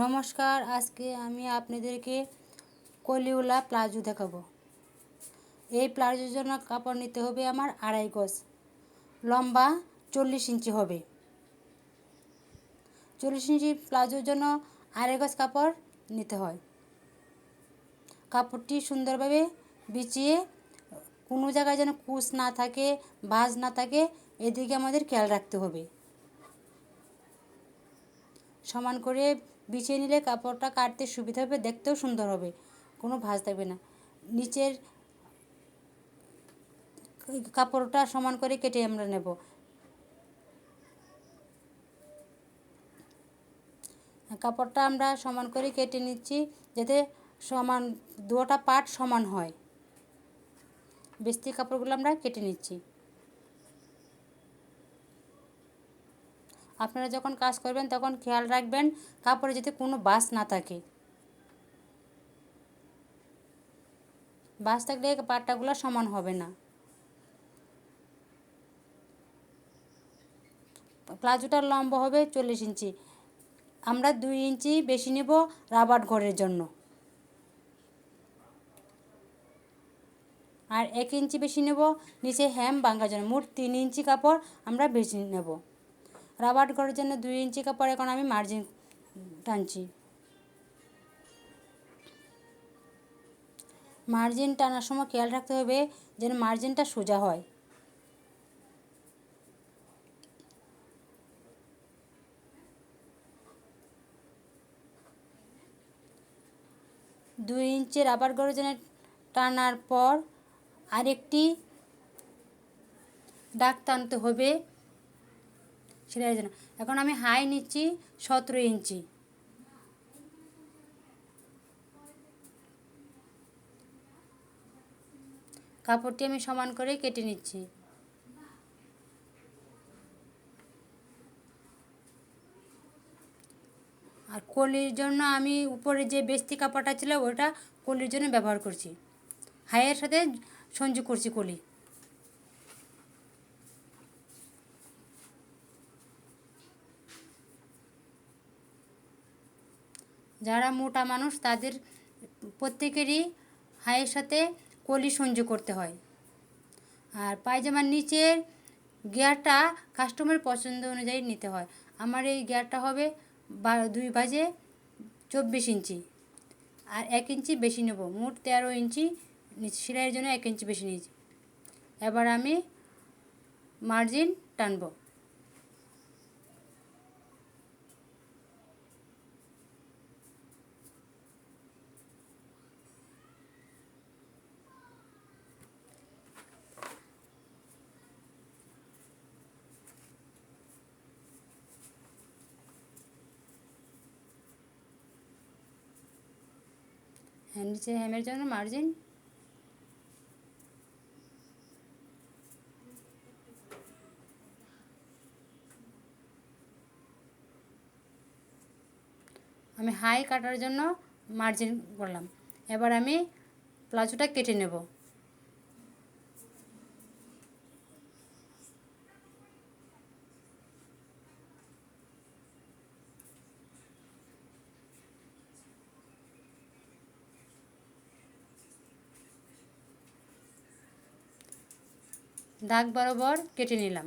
নমস্কার, আজকে আমি আপনাদেরকে কলিওলা প্লাজো দেখাবো। এই প্লাজোর জন্য কাপড় নিতে হবে আমার আড়াই গজ। লম্বা চল্লিশ ইঞ্চি হবে। চল্লিশ ইঞ্চি প্লাজোর জন্য আড়াই গজ কাপড় নিতে হয়। কাপড়টি সুন্দরভাবে বিছিয়ে কোনো জায়গায় যেন কুচ না থাকে, ভাঁজ না থাকে, এদিকে আমাদের খেয়াল রাখতে হবে। সমান করে বিছিয়ে নিলে কাপড়টা কাটতে সুবিধা হবে, দেখতেও সুন্দর হবে। কোনো ভাঁজ থাকবে না। নিচের কাপড়টা সমান করে কেটে আমরা নেব। কাপড়টা আমরা সমান করে কেটে নিচ্ছি যাতে সমান দুটা পার্ট সমান হয়। বেস্তি কাপড়গুলো আমরা কেটে নিচ্ছি। আপনারা যখন কাজ করবেন, তখন খেয়াল রাখবেন কাপড়ে যাতে কোনো বাস না থাকে। বাস থাকলে পাট্টাগুলো সমান হবে না। প্লাজোটার লম্বা হবে চল্লিশ ইঞ্চি। আমরা দুই ইঞ্চি বেশি নেব রাবার ঘরের জন্য। আর এক ইঞ্চি বেশি নেব, নিচে হ্যাম বাঙ্গার জন্য। মোট তিন ইঞ্চি কাপড় আমরা বেশি নেব। রাবার ঘরের জন্য দুই ইঞ্চি কাপড় এখন আমি মার্জিন টানছি। মার্জিন টানার সময় খেয়াল রাখতে হবে যেন মার্জিনটা সোজা হয়। দুই ইঞ্চি রাবার গরজনে টানার পর আরেকটি ডাক টানতে হবে। সেটার জন্য এখন আমি হাই নিচ্ছি সতেরো ইঞ্চি। কাপড়টি আমি সমান করে কেটে নিচ্ছি। আর কলির জন্য আমি উপরে যে বেস্তি কাপড়টা ছিল, ওটা কলির জন্য ব্যবহার করছি। হাইয়ের সাথে সংযোগ করছি কলি। যারা মোটা মানুষ, তাদের প্রত্যেকেরই হাইয়ের সাথে কলি সংযোগ করতে হয়। আর পায়জামার নিচের গিয়ারটা কাস্টমারের পছন্দ অনুযায়ী নিতে হয়। আমার এই গিয়ারটা হবে বা, দুই বাজে চব্বিশ ইঞ্চি আর এক ইঞ্চি বেশি নেব। মোট তেরো ইঞ্চি সেলাইয়ের জন্য এক ইঞ্চি বেশি নিয়েছি। এবার আমি মার্জিন টানবো। নিচে হ্যামের জন্য মার্জিন আমি হাই কাটার জন্য মার্জিন করলাম। এবার আমি প্লাজোটা কেটে নেব। দাগ বরাবর কেটে নিলাম।